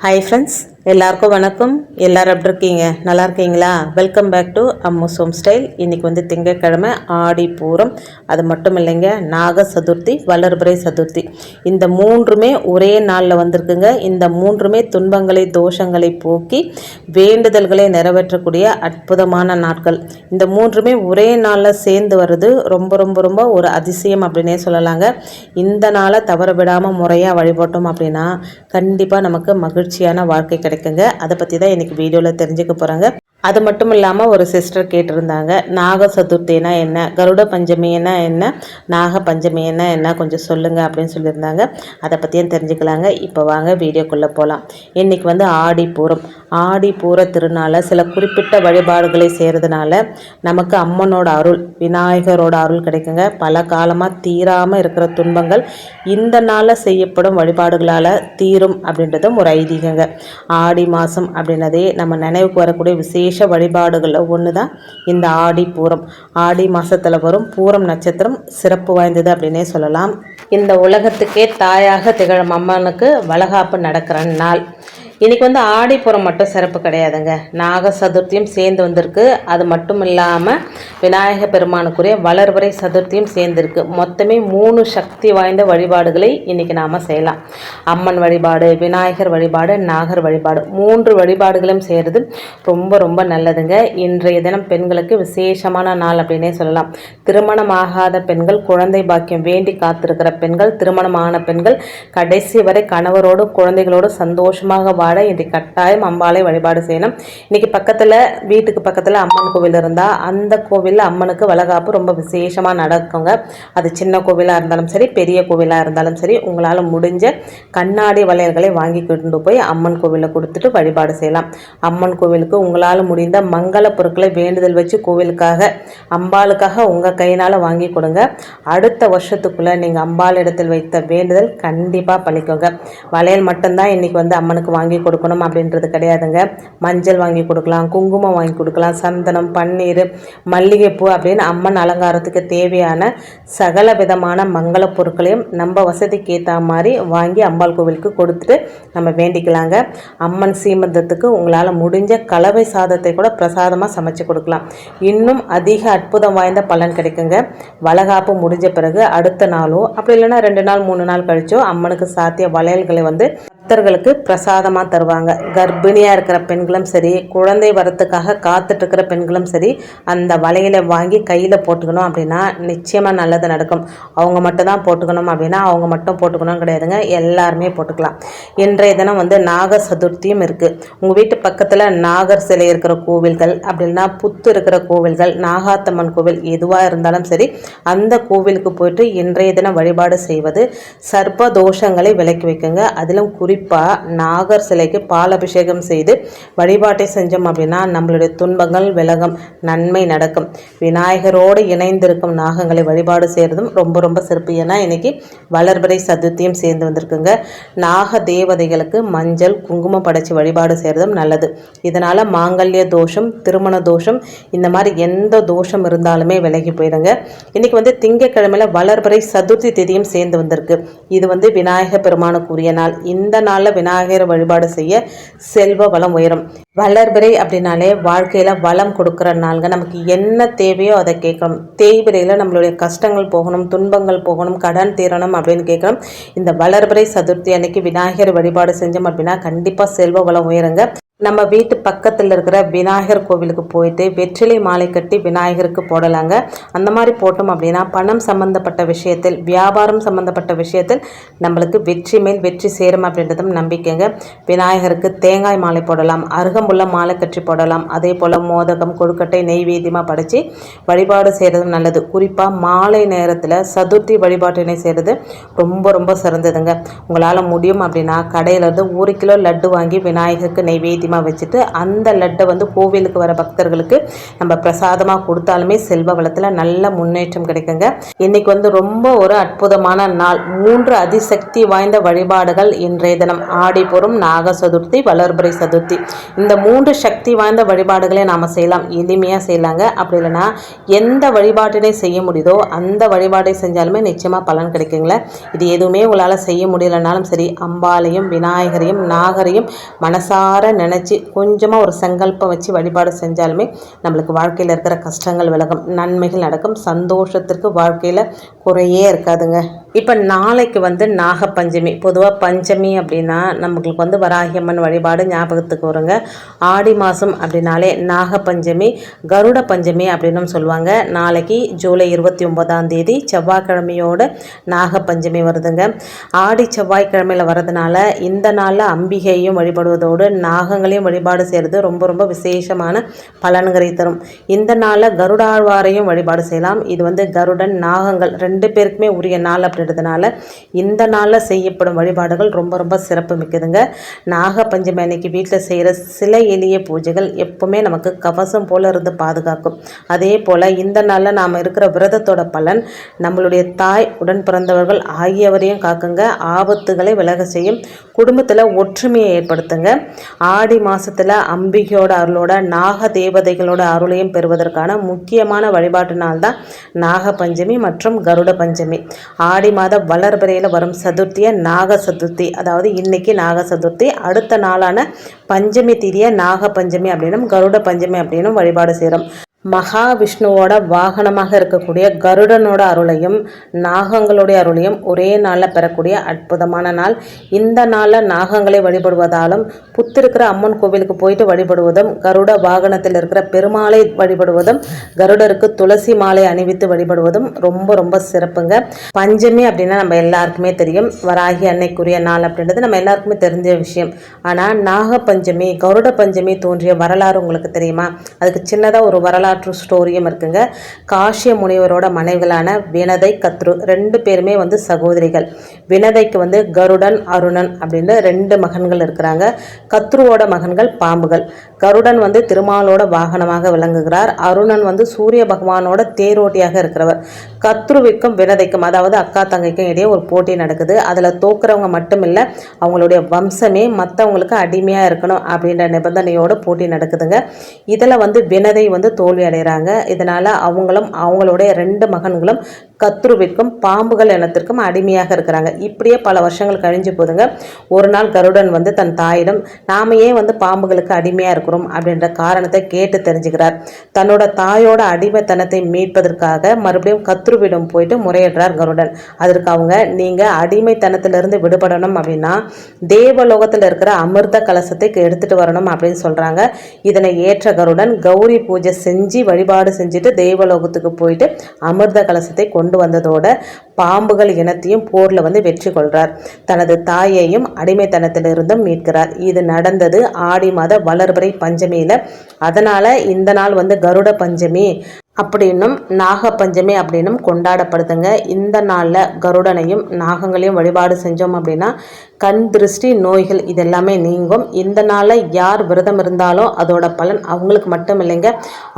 Hi friends எல்லாருக்கும் வணக்கம். எல்லாரும் எப்படி இருக்கீங்க? நல்லா இருக்கீங்களா? Welcome back to Ammu's home style இன்றைக்கி வந்து திங்கட்கிழமை ஆடி பூரம். அது மட்டும் இல்லைங்க நாக சதுர்த்தி வளர்பிறை சதுர்த்தி. இந்த மூன்றுமே ஒரே நாளில் வந்திருக்குங்க. இந்த மூன்றுமே துன்பங்களை தோஷங்களை போக்கி வேண்டுதல்களை நிறைவேற்றக்கூடிய அற்புதமான நாட்கள். இந்த மூன்றுமே ஒரே நாளில் சேர்ந்து வர்றது ரொம்ப ரொம்ப ரொம்ப ஒரு அதிசயம் அப்படின்னே சொல்லலாங்க. இந்த நாளை தவற விடாமல் முறையாக வழிபட்டோம் அப்படின்னா கண்டிப்பாக நமக்கு மகிழ்ச்சியான வாழ்க்கை கிடைக்கும். இருக்குங்க அதை பற்றி தான் இன்றைக்கி வீடியோவில் தெரிஞ்சுக்க போகிறாங்க அது மட்டும் இல்லாமல் ஒரு சிஸ்டர் கேட்டிருந்தாங்க நாக சதுர்த்தினா என்ன? கருட பஞ்சமினா என்ன? நாக பஞ்சமினா என்ன? கொஞ்சம் சொல்லுங்கள் அப்படின்னு சொல்லியிருந்தாங்க. அதை பற்றியும் தெரிஞ்சுக்கலாங்க. இப்போ வாங்க வீடியோக்குள்ளே போகலாம் இன்றைக்கி வந்து ஆடி பூரம். ஆடி பூர திருநாளை சில குறிப்பிட்ட வழிபாடுகளை செய்கிறதுனால நமக்கு அம்மனோட அருள் விநாயகரோட அருள் கிடைக்குங்க. பல காலமாக தீராமல் இருக்கிற துன்பங்கள் இந்த நாளில் செய்யப்படும் வழிபாடுகளால் தீரும் அப்படின்றதும் ஒரு ஐதீகங்க. ஆடி மாதம் அப்படின்னதே நம்ம நினைவுக்கு வரக்கூடிய விசேஷ வழிபாடுகளில் ஒன்று தான் இந்த ஆடி பூரம். ஆடி மாதத்தில் வரும் பூரம் நட்சத்திரம் சிறப்பு வாய்ந்தது அப்படின்னே சொல்லலாம். இந்த உலகத்துக்கே தாயாக திகழும் அம்மனுக்கு வளகாப்பு நடக்கிற நாள். இன்றைக்கி வந்து ஆடிப்புறம் மட்டும் சிறப்பு கிடையாதுங்க. நாக சதுர்த்தியும் சேர்ந்து வந்திருக்கு. அது மட்டும் இல்லாமல் விநாயக பெருமானுக்குரிய வளர்வரை சதுர்த்தியும் சேர்ந்துருக்கு. மொத்தமே மூணு சக்தி வாய்ந்த வழிபாடுகளை இன்றைக்கி நாம் செய்யலாம். அம்மன் வழிபாடு விநாயகர் வழிபாடு நாகர் வழிபாடு மூன்று வழிபாடுகளும் செய்கிறது ரொம்ப ரொம்ப நல்லதுங்க. இன்றைய தினம் பெண்களுக்கு விசேஷமான நாள் அப்படின்னே சொல்லலாம். திருமணமாகாத பெண்கள் குழந்தை பாக்கியம் வேண்டி காத்திருக்கிற பெண்கள் திருமணமான பெண்கள் கடைசி வரை கணவரோடு குழந்தைகளோடு சந்தோஷமாக வாழ இன்றைக்கு கட்டாயம் அம்பாளை வழிபாடு செய்யணும். இன்னைக்கு பக்கத்தில் வீட்டுக்கு பக்கத்தில் அம்மன் கோவில் இருந்தால் அந்த கோவிலில் அம்மனுக்கு வளகாப்பு ரொம்ப விசேஷமாக நடக்குங்க. அது சின்ன கோவிலாக இருந்தாலும் சரி பெரிய கோவிலாக இருந்தாலும் சரி உங்களால் முடிஞ்ச கண்ணாடி வளையல்களை வாங்கி கொண்டு போய் அம்மன் கோவிலில் கொடுத்துட்டு வழிபாடு செய்யலாம். அம்மன் கோவிலுக்கு உங்களால் முடிந்த மங்கள பொருட்களை வேண்டுதல் வச்சு கோவிலுக்காக அம்பாளுக்காக உங்கள் கையினால் வாங்கி கொடுங்க. அடுத்த வருஷத்துக்குள்ளே நீங்கள் அம்பாள் இடத்தில் வைத்த வேண்டுதல் கண்டிப்பாக பழிக்குங்க. வளையல் மட்டும்தான் இன்றைக்கி வந்து அம்மனுக்கு வாங்கி கொடுக்கணும் அப்படின்றது கிடையாதுங்க. மஞ்சள் வாங்கி கொடுக்கலாம் குங்குமம் வாங்கி கொடுக்கலாம் சந்தனம் பன்னீர் மல்லிகைப்பூ அப்படின்னு அம்மன் அலங்காரத்துக்கு தேவையான சகல விதமான மங்கள பொருட்களையும் நம்ம வசதிக்கு ஏற்ற மாதிரி வாங்கி அம்பாள் கோவிலுக்கு கொடுத்துட்டு நம்ம வேண்டிக்கலாங்க. அம்மன் சீமந்தத்துக்கு உங்களால் முடிஞ்ச கலவை சாதத்தை கூட பிரசாதமாக சமைச்சு கொடுக்கலாம். இன்னும் அதிக அற்புதம் வாய்ந்த பலன் கிடைக்குங்க. வளகாப்பு முடிஞ்ச பிறகு அடுத்த நாளோ அப்படி இல்லைன்னா ரெண்டு நாள் மூணு நாள் கழிச்சோ அம்மனுக்கு சாத்திய வளையல்களை வந்து பக்தர்களுக்கு பிரசாதமாக தருவாங்க. கர்ப்பிணியாக இருக்கிற பெண்களும் சரி குழந்தை வரத்துக்காக காத்துட்டு இருக்கிற பெண்களும் சரி அந்த வலையில் வாங்கி கையில் போட்டுக்கணும் அப்படின்னா நிச்சயமாக நல்லது நடக்கும். அவங்க மட்டும் தான் போட்டுக்கணும் அப்படின்னா அவங்க மட்டும் போட்டுக்கணும் கிடையாதுங்க. எல்லாருமே போட்டுக்கலாம். இன்றைய தினம் வந்து நாக சதுர்த்தியும் இருக்குது உங்கள் வீட்டு பக்கத்தில் நாகர் சிலை இருக்கிற கோவில்கள் அப்படின்னா புத்து இருக்கிற கோவில்கள் நாகாத்தம்மன் கோவில் எதுவாக இருந்தாலும் சரி அந்த கோவிலுக்கு போயிட்டு இன்றைய தினம் வழிபாடு செய்வது சர்ப்ப தோஷங்களை விலக்கி வைக்குங்க. அதிலும் குறிப்பாக நாகர் சிலைக்கு பால் அபிஷேகம் செய்து வழிபாட்டை செஞ்சோம் அப்படின்னா நம்மளுடைய துன்பங்கள் விலகும் நன்மை நடக்கும். விநாயகரோடு இணைந்திருக்கும் நாகங்களை வழிபாடு செய்கிறதும் ரொம்ப ரொம்ப சிறப்பு. ஏன்னா இன்னைக்கு வளர்பிறை சதுர்த்தியும் சேர்ந்து வந்திருக்குங்க. நாக தேவதைகளுக்கு மஞ்சள் குங்குமம் படைச்சி வழிபாடு செய்கிறதும் நல்லது. இதனால் மாங்கல்ய தோஷம் திருமண தோஷம் இந்த மாதிரி எந்த தோஷம் இருந்தாலுமே விலகி போயிடுங்க. இன்னைக்கு வந்து திங்கக்கிழமையில் வளர்பிறை சதுர்த்தி திதியும் சேர்ந்து வந்திருக்கு. இது வந்து விநாயக பெருமானுக்குரிய நாள். இந்த நாளில் விநாயகரை வழிபாடு செய்ய செல்வ வளம் உயரும். வளர்பிறை அப்படின்னாலே வாழ்க்கையில் வளம் கொடுக்குற நாளுங்க. நமக்கு என்ன தேவையோ அதை கேட்கணும். தேய்பிரையில் நம்மளுடைய கஷ்டங்கள் போகணும் துன்பங்கள் போகணும் கடன் தீரணும் அப்படின்னு கேட்கணும். இந்த வளர்பிறை சதுர்த்தி அன்னைக்கு விநாயகர் வழிபாடு செஞ்சோம் அப்படின்னா கண்டிப்பாக செல்வ வளம் உயருங்க. நம்ம வீட்டு பக்கத்தில் இருக்கிற விநாயகர் கோவிலுக்கு போயிட்டு வெற்றிலை மாலை கட்டி விநாயகருக்கு போடலாங்க. அந்த மாதிரி போட்டோம் அப்படின்னா பணம் சம்மந்தப்பட்ட விஷயத்தில் வியாபாரம் சம்மந்தப்பட்ட விஷயத்தில் நம்மளுக்கு வெற்றி மேல் வெற்றி சேரும் அப்படின்றதும் நம்பிக்கைங்க. விநாயகருக்கு தேங்காய் மாலை போடலாம் அருகம்புள்ள மாலை கட்டி போடலாம். அதே போல் மோதகம் கொழுக்கட்டை நெய்வேத்தியமாக படைச்சு வழிபாடு செய்கிறதும் நல்லது. குறிப்பாக மாலை நேரத்தில் சதுர்த்தி வழிபாட்டினை செய்கிறது ரொம்ப ரொம்ப சிறந்ததுங்க. உங்களால் முடியும் அப்படின்னா கடையிலேருந்து ஒரு கிலோ லட்டு வாங்கி விநாயகருக்கு நெய்வேதி நைவேத்தியமாக வச்சுட்டு அந்த லட்டை வந்து கோவிலுக்கு வர பக்தர்களுக்கு நம்ம பிரசாதமாக கொடுத்தாலுமே செல்வ வளத்தில் நல்ல முன்னேற்றம் கிடைக்குங்க. இன்னைக்கு வந்து ரொம்ப ஒரு அற்புதமான நாள். மூன்று அதிசக்தி வாய்ந்த வழிபாடுகள் இன்றைய தினம். ஆடிப்புறம் நாக சதுர்த்தி வளர்புரை சதுர்த்தி. இந்த மூன்று சக்தி வாய்ந்த வழிபாடுகளை நாம் செய்யலாம். எளிமையாக செய்யலாங்க. அப்படி இல்லைன்னா எந்த வழிபாட்டினை செய்ய முடியுதோ அந்த வழிபாடை செஞ்சாலுமே நிச்சயமாக பலன் கிடைக்குங்களே. இது எதுவுமே உங்களால் செய்ய முடியலனாலும் சரி அம்பாலையும் விநாயகரையும் நாகரையும் மனசார நினை நினச்சி கொஞ்சமாக ஒரு சங்கல்பம் வச்சு வழிபாடு செஞ்சாலுமே நம்மளுக்கு வாழ்க்கையில் இருக்கிற கஷ்டங்கள் விலகும். நன்மைகள் நடக்கும். சந்தோஷத்திற்கு வாழ்க்கையில் குறையே இருக்காதுங்க. இப்போ நாளைக்கு வந்து நாகப்பஞ்சமி. பொதுவாக பஞ்சமி அப்படின்னா நம்மளுக்கு வந்து வராகியம்மன் வழிபாடு ஞாபகத்துக்கு வருங்க. ஆடி மாதம் அப்படின்னாலே நாகப்பஞ்சமி கருட பஞ்சமி அப்படின்னு சொல்லுவாங்க. நாளைக்கு ஜூலை இருபத்தி ஒன்பதாம் தேதி செவ்வாய்க்கிழமையோட நாகப்பஞ்சமி வருதுங்க. ஆடி செவ்வாய்க்கிழமையில் வரதுனால இந்த நாளில் அம்பிகையும் வழிபடுவதோடு நாகங்களையும் வழிபாடு செய்கிறது ரொம்ப ரொம்ப விசேஷமான பலன்களை தரும். இந்த நாளில் கருடாழ்வாரையும் வழிபாடு செய்யலாம். இது வந்து கருடன் நாகங்கள் ரெண்டு பேருக்குமே உரிய நாள் அப்படின்றதுனால இந்த நாளில் செய்யப்படும் வழிபாடுகள் ரொம்ப ரொம்ப சிறப்பு மிக்கதுங்க. நாகப்பஞ்சமி அன்னைக்கு வீட்டில் செய்கிற சில எளிய பூஜைகள் எப்பவுமே நமக்கு கவசம் போல இருந்து பாதுகாக்கும். அதே போல் இந்த நாளில் நாம் இருக்கிற விரதத்தோட பலன் நம்மளுடைய தாய் உடன் பிறந்தவர்கள் ஆகியவரையும் காக்குங்க. ஆபத்துகளை விலக செய்யும். குடும்பத்தில் ஒற்றுமையை ஏற்படுத்துங்க. ஆடி மாதத்தில் அம்பிகையோட அருளோட நாக தேவதைகளோட அருளையும் பெறுவதற்கான முக்கியமான வழிபாட்டு நாள் தான் நாக பஞ்சமி மற்றும் கருட பஞ்சமி ஆடி மாத வளர்பிறையில் வரும் சதுர்த்தியை நாக சதுர்த்தி அதாவது இன்னைக்கு நாக சதுர்த்தி அடுத்த நாளான பஞ்சமி திதியை நாக பஞ்சமி அப்படின்னும் கருட பஞ்சமி அப்படின்னும் வழிபாடு செய்கிறோம் மகாவிஷ்ணுவோட வாகனமாக இருக்கக்கூடிய கருடனோட அருளையும் நாகங்களுடைய அருளையும் ஒரே நாளில் பெறக்கூடிய அற்புதமான நாள். இந்த நாளில் நாகங்களை வழிபடுவதாலும் புத்திருக்கிற அம்மன் கோவிலுக்கு போயிட்டு வழிபடுவதும் கருட வாகனத்தில் இருக்கிற பெருமாளை வழிபடுவதும் கருடருக்கு துளசி மாலை அணிவித்து வழிபடுவதும் ரொம்ப ரொம்ப சிறப்புங்க. பஞ்சமி அப்படின்னா நம்ம எல்லாருக்குமே தெரியும். வராகி அன்னைக்குரிய நாள் அப்படின்றது நம்ம எல்லாருக்குமே தெரிஞ்ச விஷயம். ஆனால் நாக பஞ்சமி கருட பஞ்சமி தோன்றிய வரலாறு உங்களுக்கு தெரியுமா? அதுக்கு சின்னதாக ஒரு வரலாறு வரலாற்று ஸ்டோரியும் இருக்குங்க. காஷ்ய முனிவரோட மனைவிகளான வினதை கத்ரு ரெண்டு பேருமே வந்து சகோதரிகள். வினதைக்கு வந்து கருடன் அருணன் அப்படின்னு ரெண்டு மகன்கள் இருக்கிறாங்க. கத்ருவோட மகன்கள் பாம்புகள். கருடன் வந்து திருமாலோட வாகனமாக விளங்குகிறார். அருணன் வந்து சூரிய பகவானோட தேரோட்டியாக இருக்கிறவர். கத்ருவிற்கும் வினதைக்கும் அதாவது அக்கா தங்கைக்கும் இடையே ஒரு போட்டி நடக்குது. அதில் தோக்குறவங்க மட்டும் இல்லை அவங்களுடைய வம்சமே மற்றவங்களுக்கு அடிமையாக இருக்கணும் அப்படின்ற நிபந்தனையோட போட்டி நடக்குதுங்க. இதில் வந்து வினதை வந்து தோல்வி தோல்வி அடைகிறாங்க இதனால் அவங்களும் அவங்களுடைய ரெண்டு மகன்களும் கத்ருவிற்கும் பாம்புகள் இனத்திற்கும் அடிமையாக இருக்கிறாங்க. இப்படியே பல வருஷங்கள் கழிஞ்சு போதுங்க. ஒரு நாள் கருடன் வந்து தன் தாயிடம் நாம ஏன் வந்து பாம்புகளுக்கு அடிமையாக இருக்கிறோம்? அப்படின்ற காரணத்தை கேட்டு தெரிஞ்சுக்கிறார். தன்னோட தாயோட அடிமைத்தனத்தை மீட்பதற்காக மறுபடியும் கத்ருவிடம் போயிட்டு முறையிடுறார் கருடன். அதற்கு அவங்க நீங்கள் அடிமைத்தனத்திலிருந்து விடுபடணும் அப்படின்னா தேவலோகத்தில் இருக்கிற அமிர்த கலசத்தை எடுத்துகிட்டு வரணும் அப்படின்னு சொல்கிறாங்க இதனை ஏற்ற கருடன் கௌரி பூஜை செஞ்சு வழிபாடு செஞ்சுட்டு தேவலோகத்துக்கு போயிட்டு அமிர்த கலசத்தை கொண்டு கொண்டு வந்ததோட பாம்புகள் இனத்தையும் போரில் வந்து வெற்றி கொள்கிறார் தனது தாயையும் அடிமைத்தனத்திலிருந்தும் மீட்கிறார். இது நடந்தது ஆடி மாத வளர்பிறை பஞ்சமியில். அதனால் இந்த நாள் வந்து கருட பஞ்சமி அப்படின்னும் நாகப்பஞ்சமி அப்படின்னும் கொண்டாடப்படுதுங்க. இந்த நாளில் கருடனையும் நாகங்களையும் வழிபாடு செஞ்சோம் அப்படின்னா கண் திருஷ்டி நோய்கள் இதெல்லாமே நீங்கும். இந்த நாளில் யார் விரதம் இருந்தாலும் அதோட பலன் அவங்களுக்கு மட்டும் இல்லைங்க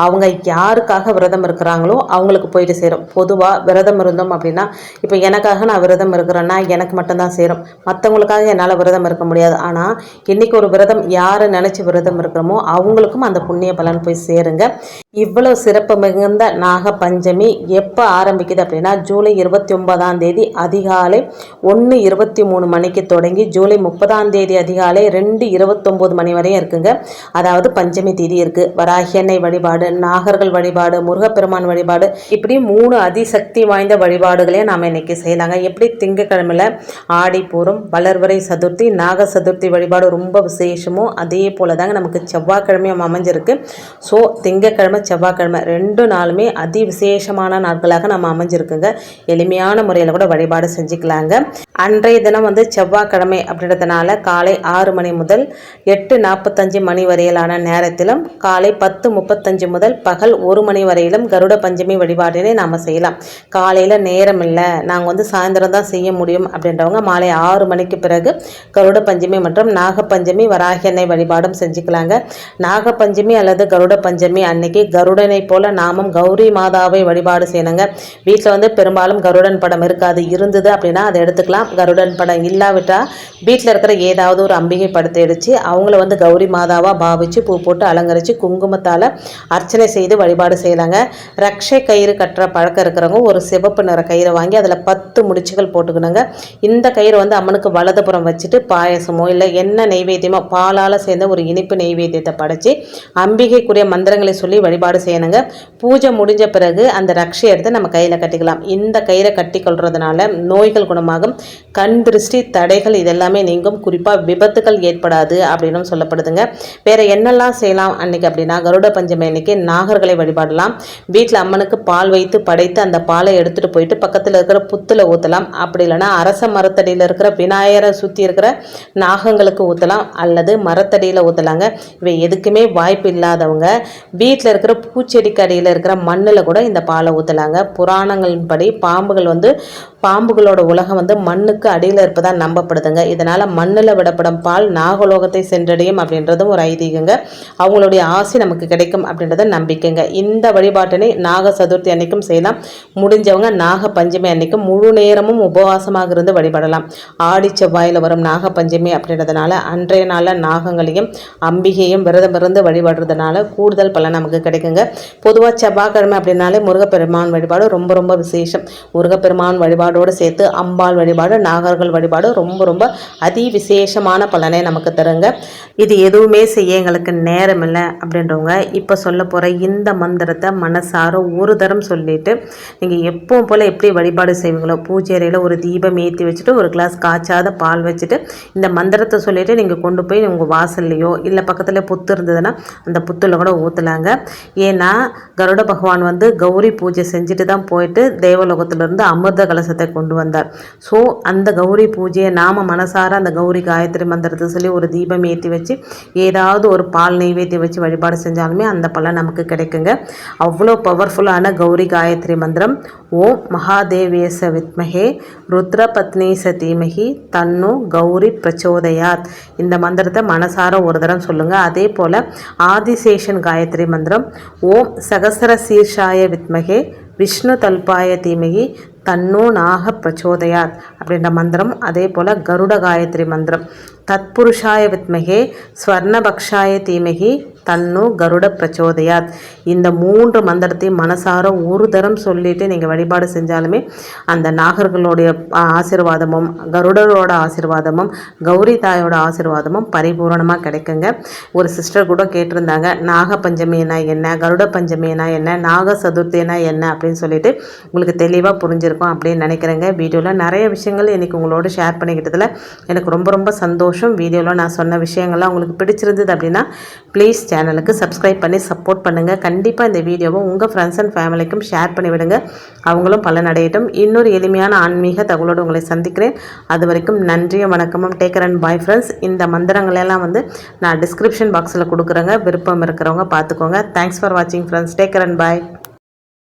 அவங்க யாருக்காக விரதம் இருக்கிறாங்களோ அவங்களுக்கு போயிட்டு சேரும். பொதுவாக விரதம் இருந்தோம் அப்படின்னா இப்போ எனக்காக நான் விரதம் இருக்கிறேன்னா எனக்கு மட்டும்தான் சேரும். மற்றவங்களுக்காக என்னால் விரதம் இருக்க முடியாது. ஆனால் இன்றைக்கி ஒரு விரதம் யாரை நினச்சி விரதம் இருக்கிறோமோ அவங்களுக்கும் அந்த புண்ணிய பலன் போய் சேருங்க. இவ்வளோ சிறப்பு மிகுந்த நாக பஞ்சமி எப்போ ஆரம்பிக்குது அப்படின்னா ஜூலை இருபத்தி ஒன்பதாம் தேதி அதிகாலை ஒன்று இருபத்தி மூணு மணிக்கு தொடங்கி ஜூலை முப்பதாம் தேதி அதிகாலை ரெண்டு இருபத்தொம்போது மணி வரையும் இருக்குங்க. அதாவது பஞ்சமி தேதி இருக்குது வராகி வழிபாடு நாகர்கள் வழிபாடு முருகப்பெருமான் வழிபாடு இப்படி மூணு அதிசக்தி வாய்ந்த வழிபாடுகளையும் நாம் இன்னைக்கு செய்யலாங்க. எப்படி திங்கக்கிழமையில் ஆடிப்பூரம் வளர்வரை சதுர்த்தி நாக சதுர்த்தி வழிபாடு ரொம்ப விசேஷமும் அதே போல் தாங்க நமக்கு செவ்வாய்க்கிழமையும் அமைஞ்சிருக்கு. ஸோ திங்கக்கிழமை செவ்வாய்க்கிழமை ரெண்டு நாளுமே அதி விசேஷமான நாட்களாக நம்ம அமைஞ்சிருக்குங்க. எளிமையான முறையில் கூட வழிபாடு செஞ்சுக்கலாங்க. அன்றைய தினம் வந்து செவ்வாய்க்கிழமை அப்படின்றதுனால காலை ஆறு மணி முதல் எட்டு நாற்பத்தஞ்சு மணி வரையிலான நேரத்திலும் காலை பத்து முப்பத்தஞ்சு முதல் பகல் ஒரு மணி வரையிலும் கருட பஞ்சமி வழிபாட்டினை நாம் செய்யலாம். காலையில் நேரம் இல்லை நாங்கள் வந்து சாயந்தரம் தான் செய்ய முடியும் அப்படின்றவங்க மாலை ஆறு மணிக்கு பிறகு கருட பஞ்சமி மற்றும் நாகப்பஞ்சமி வராகி எண்ணெய் வழிபாடும் செஞ்சுக்கலாங்க. நாகப்பஞ்சமி அல்லது கருட பஞ்சமி அன்னைக்கு கருடனை போல நாமும் கௌரி மாதாவை வழிபாடு செய்யணுங்க. வீட்டில் வந்து பெரும்பாலும் கருடன் படம் இருக்காது. இருந்தது அப்படின்னா அதை எடுத்துக்கலாம். கருடன் படம் இல்லாவிட்டால் வீட்டில் இருக்கிற ஏதாவது ஒரு அம்பிகை படத்தை அடித்து அவங்கள வந்து கௌரி மாதாவாக பாவிச்சு பூ போட்டு அலங்கரித்து குங்குமத்தால் அர்ச்சனை செய்து வழிபாடு செய்யலாங்க. ரக்ஷை கயிறு கட்டுற பழக்கம் இருக்கிறவங்க ஒரு சிவப்பு நிற கயிறை வாங்கி அதில் பத்து முடிச்சுகள் போட்டுக்கணுங்க. இந்த கயிறு வந்து அம்மனுக்கு வலதுபுறம் வச்சுட்டு பாயசமோ இல்லை என்ன நெய்வேத்தியமோ பாலால் சேர்ந்த ஒரு இனிப்பு நெய்வேத்தியத்தை படைச்சி அம்பிகைக்குரிய மந்திரங்களை சொல்லி வழிபாடு செய்யணுங்க. பூஜை முடிஞ்ச பிறகு அந்த ரக்ஷை எடுத்து நம்ம கையில் கட்டிக்கலாம். இந்த கயிறை கட்டி கொள்றதுனால நோய்கள் குணமாகும். கண் திருஷ்டி தடைகள் இதெல்லாமே நீங்கும். குறிப்பாக விபத்துகள் ஏற்படாது அப்படின்னு சொல்லப்படுதுங்க. வேறு என்னெல்லாம் செய்யலாம் அன்னைக்கு அப்படின்னா கருட பஞ்சமி அன்னைக்கு நாகர்களை வழிபாடலாம். வீட்டில் அம்மனுக்கு பால் வைத்து படைத்து அந்த பாலை எடுத்துகிட்டு போயிட்டு பக்கத்தில் இருக்கிற புத்தில் ஊற்றலாம் அப்படி இல்லைன்னா அரச மரத்தடியில் இருக்கிற விநாயகரை சுற்றி இருக்கிற நாகங்களுக்கு ஊற்றலாம் அல்லது மரத்தடியில் ஊற்றலாங்க இவை எதுக்குமே வாய்ப்பு இல்லாதவங்க. வீட்டில் இருக்கிற பூச்செடிக்கு அடியில் இருக்கிற மண்ணில் கூட இந்த பாலை ஊற்றலாங்க புராணங்களின்படி பாம்புகள் வந்து பாம்புகளோட உலகம் வந்து மண்ணுக்கு அடியில் இருப்பதாக நம்பப்படுதுங்க. இதனால் மண்ணில் விடப்படும் பால் நாகலோகத்தை சென்றடையும் அப்படின்றதும் ஒரு ஐதீகங்க. அவங்களுடைய ஆசை நமக்கு கிடைக்கும் அப்படின்றத நம்பிக்கைங்க. இந்த வழிபாட்டினை நாக சதுர்த்தி அன்னைக்கும் செய்யலாம். முடிஞ்சவங்க நாக பஞ்சமி அன்னைக்கும் முழு நேரமும் உபவாசமாக இருந்து வழிபடலாம். ஆடி செவ்வாயில் வரும் நாக பஞ்சமி அப்படின்றதுனால அன்றைய நாளில் நாகங்களையும் அம்பிகையும் விரதம் இருந்து வழிபடுறதுனால கூடுதல் பலன் நமக்கு கிடைக்குங்க. பொதுவாக செவ்வாய்க்கிழமை அப்படின்னாலே முருகப்பெருமான் வழிபாடு ரொம்ப ரொம்ப விசேஷம். முருகப்பெருமான் வழிபாடோடு சேர்த்து அம்பாள் வழிபாடு நாகர்கள் வழிபாடு ரொம்ப ரொம்ப அதி விசேஷமான பலனை நமக்கு தருங்க. இது எதுவுமே செய்ய எங்களுக்கு நேரம் இல்லை அப்படின்றவங்க இப்போ சொல்ல போகிற இந்த மந்திரத்தை மனசார ஒரு தரம் சொல்லிட்டு நீங்கள் எப்பவும் போல் எப்படி வழிபாடு செய்வீங்களோ பூஜை அறையில் ஒரு தீபம் ஏற்றி வச்சுட்டு ஒரு கிளாஸ் காய்ச்சாத பால் வச்சுட்டு இந்த மந்திரத்தை சொல்லிவிட்டு நீங்கள் கொண்டு போய் உங்கள் வாசல்லையோ இல்லை பக்கத்தில் புத்து இருந்ததுன்னா அந்த புத்தில் கூட ஊற்றலாங்க ஏன்னா கருட பகவான் வந்து கௌரி பூஜை செஞ்சுட்டு தான் போயிட்டு தேவலோகத்திலிருந்து அமிர்த கலசத்தை கொண்டு வந்தார். ஸோ அந்த கௌரி பூஜையை நாம் மனசார அந்த கௌரி காயத்ரி மந்திரத்தை சொல்லி ஒரு தீபம் ஏற்றி வச்சு ஏதாவது ஒரு பால் நெய்வேத்தியம் வச்சு வழிபாடு செஞ்சாலுமே அந்த பலன் நமக்கு கிடைக்குங்க. அவ்வளோ பவர்ஃபுல்லான கௌரி காயத்ரி மந்திரம். ஓம் மகாதேவேச வித்மகே ருத்ர பத்னீச தீமகி தன்னு கௌரி பிரச்சோதயாத். இந்த மந்திரத்தை மனசார ஒரு தரம் சொல்லுங்கள் அதே போல் ஆதிசேஷன் காயத்ரி மந்திரம். ஓம் சகசர சீர்ஷாய வித்மகே விஷ்ணு தல்பாய தீமகி தன்னோ நாக பிரச்சோதயாத் அப்படின்ற மந்திரம் அதே போல் கருட காயத்ரி மந்திரம். தத்புருஷாய வித்மகே ஸ்வர்ணபக்ஷாய தீமகி தன்னு கருட பிரச்சோதயாத். இந்த மூன்று மந்திரத்தையும் மனசார ஒரு தரம் சொல்லிட்டு நீங்கள் வழிபாடு செஞ்சாலுமே அந்த நாகர்களுடைய ஆசிர்வாதமும் கருடரோட ஆசிர்வாதமும் கௌரி தாயோட ஆசிர்வாதமும் பரிபூரணமாக கிடைக்குங்க. ஒரு சிஸ்டர் கூட கேட்டிருந்தாங்க நாக பஞ்சமினா என்ன? கருட பஞ்சமினா என்ன? நாக சதுர்த்தினா என்ன? அப்படின்னு சொல்லிட்டு உங்களுக்கு தெளிவாக புரிஞ்சிருக்கும் அப்படின்னு நினைக்கிறேங்க. வீடியோவில் நிறைய விஷயங்கள் இன்றைக்கி உங்களோட ஷேர் பண்ணிக்கிட்டதில் எனக்கு ரொம்ப ரொம்ப சந்தோஷம். வீடியோவில் நான் சொன்ன விஷயங்கள்லாம் உங்களுக்கு பிடிச்சிருந்தது அப்படின்னா ப்ளீஸ் சேனலுக்கு சப்ஸ்கிரைப் பண்ணி சப்போர்ட் பண்ணுங்கள் கண்டிப்பாக இந்த வீடியோவை உங்கள் ஃப்ரெண்ட்ஸ் அண்ட் ஃபேமிலிக்கும் ஷேர் பண்ணிவிடுங்க அவங்களும் பலனடையட்டும். இன்னொரு எளிமையான ஆன்மீக தகவலோடு உங்களை சந்திக்கிறேன். அது வரைக்கும் நன்றியும் வணக்கமும். டேக்கர் அண்ட் பாய் ஃப்ரெண்ட்ஸ் இந்த மந்திரங்களெல்லாம் வந்து நான் டிஸ்கிரிப்ஷன் பாக்ஸில் கொடுக்குறேங்க. விருப்பம் இருக்கிறவங்க பார்த்துக்கோங்க. தேங்க்ஸ் ஃபார் வாட்சிங் friends take care and bye